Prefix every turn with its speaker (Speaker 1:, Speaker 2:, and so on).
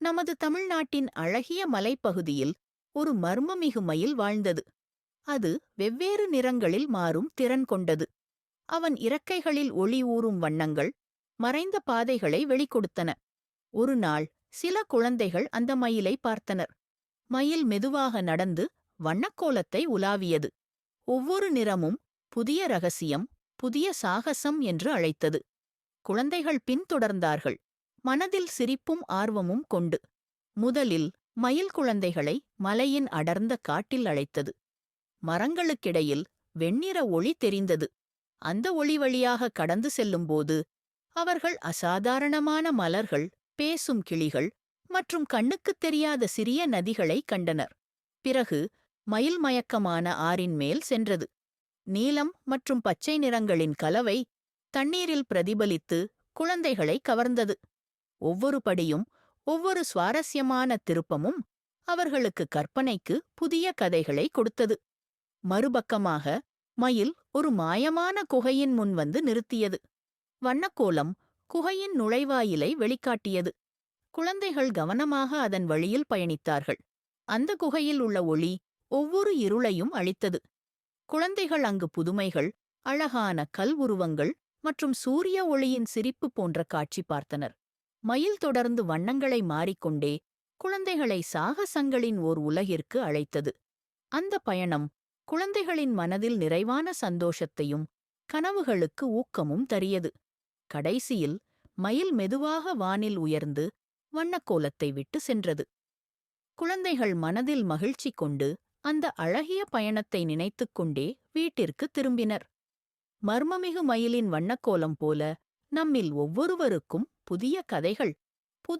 Speaker 1: நமது தமிழ்நாட்டின் அழகிய மலைப்பகுதியில் ஒரு மர்மமிகு மயில் வாழ்ந்தது. அது வெவ்வேறு நிறங்களில் மாறும் திறன் கொண்டது. அவன் இறக்கைகளில் ஒளி ஊறும் வண்ணங்கள் மறைந்த பாதைகளை வெளிக்கொடுத்தன. ஒரு நாள் சில குழந்தைகள் அந்த மயிலை பார்த்தனர். மயில் மெதுவாக நடந்து வண்ணக்கோலத்தை உலாவியது. ஒவ்வொரு நிறமும் புதிய ரகசியம் புதிய சாகசம் என்று அழைத்தது. குழந்தைகள் பின்தொடர்ந்தார்கள். மனதில் சிரிப்பும் ஆர்வமும் கொண்டு. முதலில் மயில் குழந்தைகளை மலையின் அடர்ந்த காட்டில் அழைத்தது. மரங்களுக்கிடையில் வெண்ணிற ஒளி தெரிந்தது. அந்த ஒளி வழியாக கடந்து செல்லும்போது அவர்கள் அசாதாரணமான மலர்கள் பேசும் கிளிகள் மற்றும் கண்ணுக்குத் தெரியாத சிறிய நதிகளை கண்டனர். பிறகு மயில் மயக்கமான ஆறின் மேல் சென்றது. நீலம் மற்றும் பச்சை நிறங்களின் கலவை தண்ணீரில் பிரதிபலித்து குழந்தைகளை கவர்ந்தது. ஒவ்வொரு படியும் ஒவ்வொரு சுவாரஸ்யமான திருப்பமும் அவர்களுக்கு கற்பனைக்கு புதிய கதைகளை கொடுத்தது. மறுபக்கமாக மயில் ஒரு மாயமான குகையின் முன் வந்து நிறுத்தியது. வண்ணக்கோலம் குகையின் நுழைவாயிலை வெளிக்காட்டியது. குழந்தைகள் கவனமாக அதன் வழியில் பயணித்தார்கள். அந்த குகையில் உள்ள ஒளி ஒவ்வொரு இருளையும் அளித்தது குழந்தைகள் அங்கு புதுமைகள் அழகான கல் உருவங்கள் மற்றும் சூரிய ஒளியின் சிரிப்பு போன்ற காட்சி பார்த்தனர். மயில் தொடர்ந்து வண்ணங்களை மாறிக்கொண்டே குழந்தைகளை சாகசங்களின் ஓர் உலகிற்கு அழைத்தது. அந்த பயணம் குழந்தைகளின் மனதில் நிறைவான சந்தோஷத்தையும் கனவுகளுக்கு ஊக்கமும் தரியது. கடைசியில் மயில் மெதுவாக வானில் உயர்ந்து வண்ணக்கோலத்தை விட்டு சென்றது. குழந்தைகள் மனதில் மகிழ்ச்சி கொண்டு அந்த அழகிய பயணத்தை நினைத்துக் கொண்டே வீட்டிற்கு திரும்பினர். மர்மமிகு மயிலின் வண்ணக்கோலம் போல நம்மில் ஒவ்வொருவருக்கும் புதிய கதைகள்